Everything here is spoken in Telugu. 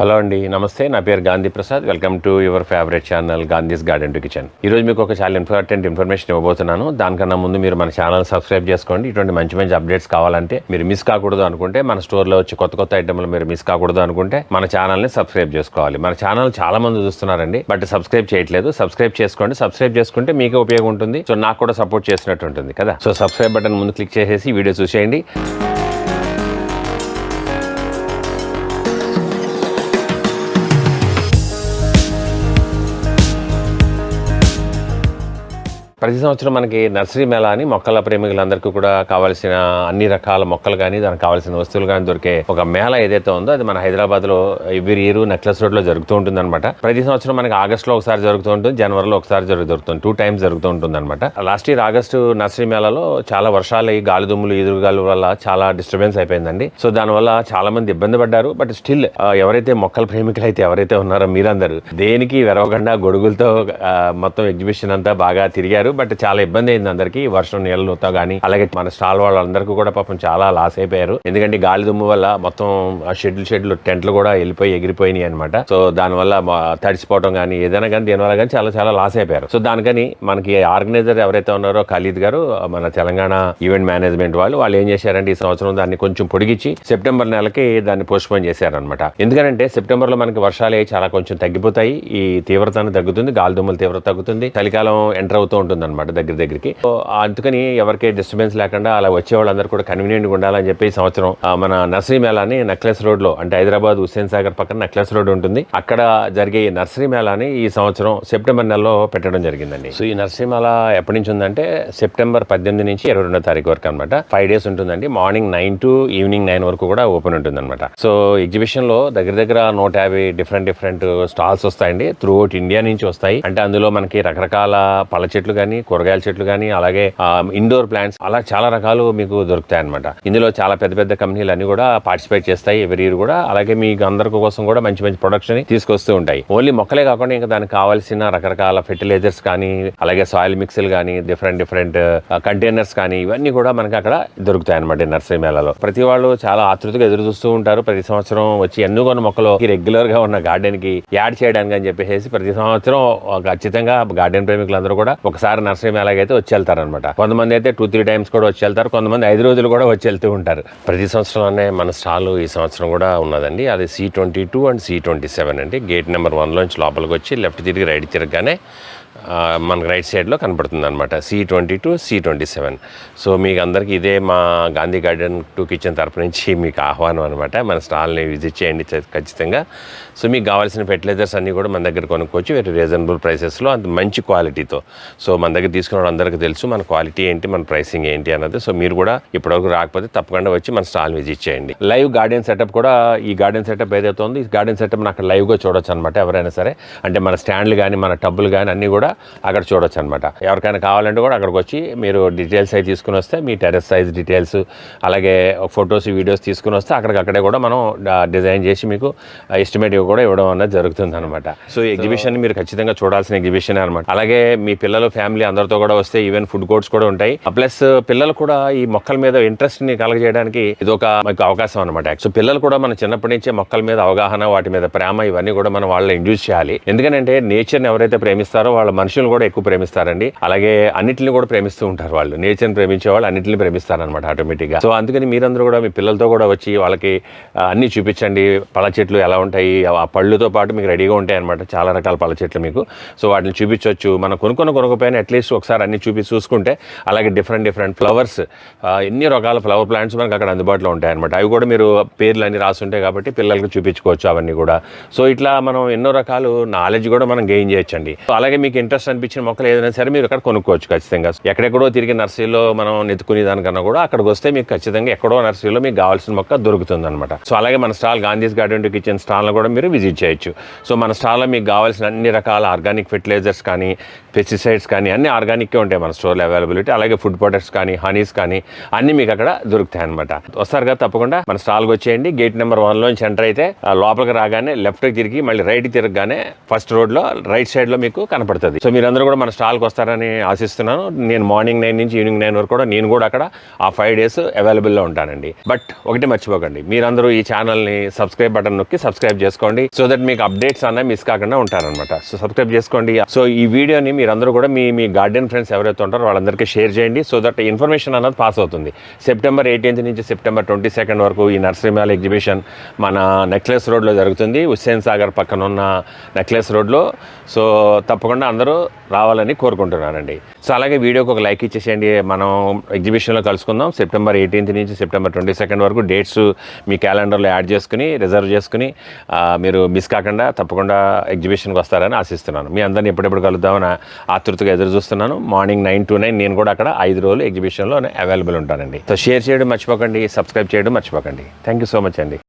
హలో అండి నమస్తే. నా పేరు Gandhi Prasad. Welcome to your favourite channel Gandhi's garden to kitchen. ఈ రోజు మీకు ఒక చాలా ఇంపార్టెంట్ ఇన్ఫర్మేషన్ ఇవ్వబోతున్నాను. దానికన్నా ముందు మీరు మన ఛానల్ సబ్స్క్రైబ్ చేసుకోండి. ఇటువంటి మంచి మంచి అప్డేట్స్ కావాలంటే మీరు మిస్ కాకూడదు అనుకుంటే మన స్టోర్లో వచ్చి కొత్త కొత్త ఐటమ్లు మీరు మిస్ కాకూడదు అనుకుంటే మన ఛానల్ని సబ్స్క్రైబ్ చేసుకోవాలి. మన ఛానల్ చాలా మంది చూస్తున్నారండి బట్ సబ్స్క్రైబ్ చేయట్లేదు. సబ్స్క్రైబ్ చేసుకోండి. సబ్స్క్రైబ్ చేసుకుంటే మీకే ఉపయోగం ఉంటుంది. సో నాకు కూడా సపోర్ట్ చేసినట్టు ఉంటుంది కదా. సో సబ్స్క్రైబ్ బటన్ ముందు క్లిక్ చేసేసి వీడియో చూసేయండి. ప్రతి సంవత్సరం మనకి నర్సరీ మేళా అని మొక్కల ప్రేమికులందరికీ కూడా కావాల్సిన అన్ని రకాల మొక్కలు కానీ దానికి కావాల్సిన వస్తువులు కానీ దొరికే ఒక మేళ ఏదైతే ఉందో అది మన హైదరాబాద్లో ఎవ్రీ ఇయర్ నెక్లెస్ రోడ్లో జరుగుతూ ఉంటుంది అనమాట ప్రతి సంవత్సరం మనకి ఆగస్ట్లో ఒకసారి జరుగుతూ ఉంటుంది జనవరిలో ఒకసారి జరుగు- జరుగుతుంది. టూ టైమ్స్ జరుగుతూ ఉంటుంది అనమాట లాస్ట్ ఇయర్ ఆగస్టు నర్సరీ మేళాలో చాలా వర్షాలు ఈ గాలి దుమ్ములు ఎదురుగాలు వల్ల చాలా డిస్టర్బెన్స్ అయిపోయిందండి. సో దానివల్ల చాలా మంది ఇబ్బంది పడ్డారు. బట్ స్టిల్ ఎవరైతే మొక్కల ప్రేమికులు అయితే ఎవరైతే ఉన్నారో మీరందరూ దేనికి వెరవకుండా గొడుగులతో మొత్తం ఎగ్జిబిషన్ అంతా బాగా తిరిగారు. బట్ చాలా ఇబ్బంది అయింది అందరికి. వర్షం నీళ్ళతో కానీ అలాగే మన స్టాల్ వాళ్ళందరికీ కూడా పాపం చాలా లాస్ అయిపోయారు. ఎందుకంటే గాలి దుమ్ము వల్ల మొత్తం ఆ షెడ్లు షెడ్లు టెంట్లు కూడా వెళ్ళిపోయి ఎగిరిపోయినాయి అనమాట సో దానివల్ల తడిసిపోవడం కానీ ఏదైనా కానీ దీనివల్ల కానీ చాలా చాలా లాస్ అయిపోయారు. సో దానికని మనకి ఆర్గనైజర్ ఎవరైతే ఉన్నారో ఖలీద్ గారు మన తెలంగాణ ఈవెంట్ మేనేజ్మెంట్ వాళ్ళు వాళ్ళు ఏం చేశారంటే ఈ సంవత్సరం దాన్ని కొంచెం పొడిగించి సెప్టెంబర్ నెలకి దాన్ని పోస్ట్పోన్ చేశారనమాట ఎందుకంటే సెప్టెంబర్లో మనకి వర్షాలు అయ్యి చాలా కొంచెం తగ్గిపోతాయి. ఈ తీవ్రత తగ్గుతుంది గాలి దుమ్ముల తీవ్రత తగ్గుతుంది. చలికాలం ఎంటర్ అవుతూ ఉంటుంది. అనమాట దగ్గర దగ్గరికి. అందుకని ఎవరికి డిస్టర్బెన్స్ లేకుండా అలా వచ్చే వాళ్ళందరూ కూడా కన్వీనియంట్గా ఉండాలని చెప్పి సంవత్సరం మన నర్సరీ మేళాని నెక్లెస్ రోడ్లో అంటే హైదరాబాద్ హుస్సేన్ సాగర్ పక్కన నక్లెస్ రోడ్ ఉంటుంది. అక్కడ జరిగే ఈ నర్సరీ మేళాని ఈ సంవత్సరం సెప్టెంబర్ నెలలో పెట్టడం జరిగిందండి. సో ఈ నర్సరీ మేళా ఎప్పటి నుంచి ఉందంటే సెప్టెంబర్ పద్దెనిమిది నుంచి ఇరవై రెండో తారీఖు వరకు అనమాట ఫైవ్ డేస్ ఉంటుందండి. Morning nine to evening nine వరకు కూడా ఓపెన్ ఉంటుంది అనమాట సో ఎగ్జిబిషన్లో దగ్గర దగ్గర నూట యాభై డిఫరెంట్ డిఫరెంట్ స్టాల్స్ వస్తాయండి. త్రూ అవుట్ ఇండియా నుంచి వస్తాయి. అంటే అందులో మనకి రకరకాల పళ్ళ చెట్లు కానీ కూరగాయల చెట్లు కానీ అలాగే ఇండోర్ ప్లాంట్స్ అలా చాలా రకాలు మీకు దొరుకుతాయి అనమాట ఇందులో చాలా పెద్ద పెద్ద కంపెనీలు అన్ని కూడా పార్టిసిపేట్ చేస్తాయి ఎవరి ఇయర్ కూడా. అలాగే మీకు అందరి కోసం కూడా మంచి మంచి ప్రొడక్ట్స్ని తీసుకొస్తూ ఉంటాయి. ఓన్లీ మొక్కలే కాకుండా ఇంకా దానికి కావాల్సిన రకరకాల ఫెర్టిలైజర్స్ కానీ అలాగే సాయిల్ మిక్స్లు కానీ డిఫరెంట్ డిఫరెంట్ కంటైనర్స్ కానీ ఇవన్నీ కూడా మనకి అక్కడ దొరుకుతాయి అనమాట నర్సరీ మేళాలో. ప్రతి వాళ్ళు చాలా ఆతృతగా ఎదురు చూస్తూ ఉంటారు. ప్రతి సంవత్సరం వచ్చి ఎన్నో కొన్ని మొక్కలు రెగ్యులర్గా ఉన్న గార్డెన్కి యాడ్ చేయడానికి అని చెప్పేసి ప్రతి సంవత్సరం ఖచ్చితంగా గార్డెన్ ప్రేమికులందరూ కూడా ఒకసారి నర్సరీ మేళాకి అయితే వచ్చి వెళ్తారనమాట కొంతమంది అయితే టూ త్రీ టైమ్స్ కూడా వచ్చి వెళ్తారు కొంతమంది ఐదు రోజులు కూడా వచ్చి వెళ్తూ ఉంటారు. ప్రతి సంవత్సరంలోనే మన స్టాల్ ఈ సంవత్సరం కూడా ఉన్నదండి. అది C twenty two and C twenty seven అండి. గేట్ నెంబర్ వన్లోంచి లోపలికి వచ్చి లెఫ్ట్ తిరిగి రైట్ తిరగగానే మనకు రైట్ సైడ్లో కనపడుతుంది అనమాట C twenty two C twenty seven so మీకు అందరికీ ఇదే మా గాంధీ గార్డెన్ టూ కిచెన్ తరపు నుంచి మీకు ఆహ్వానం అనమాట మన స్టాల్ని విజిట్ చేయండి ఖచ్చితంగా. సో మీకు కావాల్సిన ఫెర్టిలైజర్స్ అన్నీ కూడా మన దగ్గర కొనుక్కోవచ్చు. వెరీ రీజనబుల్ ప్రైసెస్లో అంత మంచి క్వాలిటీతో సో మన దగ్గర తీసుకున్న అందరికీ తెలుసు మన క్వాలిటీ ఏంటి మన ప్రైసింగ్ ఏంటి అన్నది. సో మీరు కూడా ఇప్పటివరకు రాకపోతే తప్పకుండా వచ్చి మన స్టాల్ విజిట్ చేయండి. లైవ్ గార్డెన్ సెటప్ కూడా ఈ గార్డెన్ సెటప్ ఏదైతే ఉందో ఈ గార్డెన్ సెటప్ అక్కడ లైవ్గా చూడొచ్చు అనమాట ఎవరైనా సరే. అంటే మన స్టాండ్లు కానీ మన టబ్బులు కానీ అన్నీ కూడా అక్కడ చూడొచ్చు అనమాట ఎవరికైనా కావాలంటే కూడా అక్కడికి వచ్చి మీరు డీటెయిల్స్ అవి తీసుకుని వస్తే మీ టెరెస్ సైజ్ డీటెయిల్స్ అలాగే ఫొటోస్ వీడియోస్ తీసుకుని వస్తే అక్కడికక్కడే కూడా మనం డిజైన్ చేసి మీకు ఎస్టిమేట్ కూడా ఇవ్వడం అనేది జరుగుతుంది అనమాట సో ఎగ్జిబిషన్ మీరు ఖచ్చితంగా చూడాల్సిన ఎగ్జిబిషన్ అనమాట. అలాగే మీ పిల్లలు ఫ్యామిలీ అందరితో కూడా వస్తే ఈవెన్ ఫుడ్ కోర్ట్స్ కూడా ఉంటాయి. ప్లస్ పిల్లలు కూడా ఈ మొక్కల మీద ఇంట్రెస్ట్ని కలగజేయడానికి ఇది ఒక మీకు అవకాశం అనమాట. సో పిల్లలు కూడా మన చిన్నప్పటి నుంచే మొక్కల మీద అవగాహన వాటి మీద ప్రేమ ఇవన్నీ కూడా మనం వాళ్ళని ఇండ్యూస్ చేయాలి. ఎందుకంటే నేచర్ని ఎవరైతే ప్రేమిస్తారో వాళ్ళ మనుషులు కూడా ఎక్కువ ప్రేమిస్తారండి. అలాగే అన్నిటిని కూడా ప్రేమిస్తూ ఉంటారు వాళ్ళు. నేచర్ని ప్రేమించే వాళ్ళు అన్నిటిని ప్రేమిస్తారనమాట ఆటోమేటిక్ సో అందుకని మీరందరూ కూడా మీ పిల్లలతో కూడా వచ్చి వాళ్ళకి అన్ని చూపించండి. పళ్ళ చెట్లు ఎలా ఉంటాయి? ఆ పళ్ళుతో పాటు మీకు రెడీగా ఉంటాయి అనమాట చాలా రకాల పళ్ళ చెట్లు మీకు. సో వాటిని చూపించవచ్చు మనం కొనుక్కొని కొనుక్కపోయినా అట్లీస్ట్ ఒకసారి అన్ని చూపి చూసుకుంటే అలాగే డిఫరెంట్ డిఫరెంట్ ఫ్లవర్స్ ఎన్ని రకాల ఫ్లవర్ ప్లాంట్స్ మనకు అక్కడ అందుబాటులో ఉంటాయి అనమాట అవి కూడా మీరు పేర్లు అన్ని రాసి ఉంటాయి కాబట్టి పిల్లలకు చూపించుకోవచ్చు అవన్నీ కూడా. సో ఇట్లా మనం ఎన్నో రకాలు నాలెడ్జ్ కూడా మనం గెయిన్ చేయొచ్చండి. సో అలాగే మీకు ఇంట్రెస్ట్ అనిపించిన మొక్కలు ఏదైనా సరే మీరు అక్కడ కొనుక్కోవచ్చు ఖచ్చితంగా. ఎక్కడెక్కడో తిరిగి నర్సరీలో మనం నెత్తుకునే దానికన్నా కూడా అక్కడికి వస్తే మీకు ఖచ్చితంగా ఎక్కడో నర్సరీలో మీకు కావాల్సిన మొక్క దొరుకుతుంది అనమాట సో అలాగే మన stall Gandhi's garden to kitchen స్టాల్ను కూడా మీరు విజిట్ చేయొచ్చు. సో మన స్టాల్లో మీకు కావాల్సిన అన్ని రకాల ఆర్గానిక్ ఫెర్టిలైజర్స్ కానీ పెస్టిసైడ్స్ కానీ అన్ని ఆర్గానిక్కే ఉంటాయి మన స్టోర్లో అవైలబిలిటీ. అలాగే ఫుడ్ ప్రొడక్ట్స్ కానీ హనీస్ కానీ అన్ని మీకు అక్కడ దొరుకుతాయి అనమాట వస్తారు కదా తప్పకుండా మన స్టాల్కి వచ్చేయండి. గేట్ నెంబర్ వన్లోంచి ఎంటర్ అయితే ఆ లోపలికి రాగానే లెఫ్ట్కి తిరిగి మళ్ళీ రైట్కి తిరగగానే ఫస్ట్ రోడ్లో రైట్ సైడ్లో మీకు కనపడుతుంది. ఉంటుంది సో మీరందరూ కూడా మన స్టాల్కి వస్తారని ఆశిస్తున్నాను. నేను మార్నింగ్ నైన్ నుంచి ఈవినింగ్ నైన్ వరకు కూడా నేను కూడా అక్కడ ఆ ఫైవ్ డేస్ అవైలబుల్లో ఉంటానండి. బట్ ఒకటి మర్చిపోకండి మీరందరూ ఈ ఛానల్ని సబ్స్క్రైబ్ బటన్ నొక్కి సబ్స్క్రైబ్ చేసుకోండి సో దట్ మీకు అప్డేట్స్ అన్న మిస్ కాకుండా ఉంటారనమాట సో సబ్స్క్రైబ్ చేసుకోండి. సో ఈ వీడియోని మీరందరూ కూడా మీ మీ గార్డెన్ ఫ్రెండ్స్ ఎవరైతే ఉంటారో వాళ్ళందరికీ షేర్ చేయండి సో దట్ ఇన్ఫర్మేషన్ అన్నది పాస్ అవుతుంది. సెప్టెంబర్ ఎయిటీన్త్ నుంచి సెప్టెంబర్ ట్వంటీ సెకండ్ వరకు ఈ నర్సరీ ఎగ్జిబిషన్ మన నెక్లెస్ రోడ్లో జరుగుతుంది. హుస్సేన్ సాగర్ పక్కన ఉన్న నెక్లెస్ రోడ్లో. సో తప్పకుండా అందరూ రావాలని కోరుకుంటున్నానండి. సో అలాగే వీడియోకి ఒక లైక్ ఇచ్చేసేయండి. మనం ఎగ్జిబిషన్లో కలుసుకుందాం. సెప్టెంబర్ ఎయిటీన్త్ నుంచి సెప్టెంబర్ ట్వంటీ సెకండ్ వరకు డేట్స్ మీ క్యాలెండర్లో యాడ్ చేసుకుని రిజర్వ్ చేసుకుని మీరు మిస్ కాకుండా తప్పకుండా ఎగ్జిబిషన్కి వస్తారని ఆశిస్తున్నాను. మీ అందరిని ఎప్పుడెప్పుడు కలుద్దామని ఆతృతగా ఎదురు చూస్తున్నాను. మార్నింగ్ నైన్ టు నైన్ నేను కూడా అక్కడ ఐదు రోజులు ఎగ్జిబిషన్లో అవైలబుల్ ఉంటానండి. సో షేర్ చేయడం మర్చిపోకండి సబ్స్క్రైబ్ చేయడం మర్చిపోకండి. థ్యాంక్ యూ సో మచ్ అండి.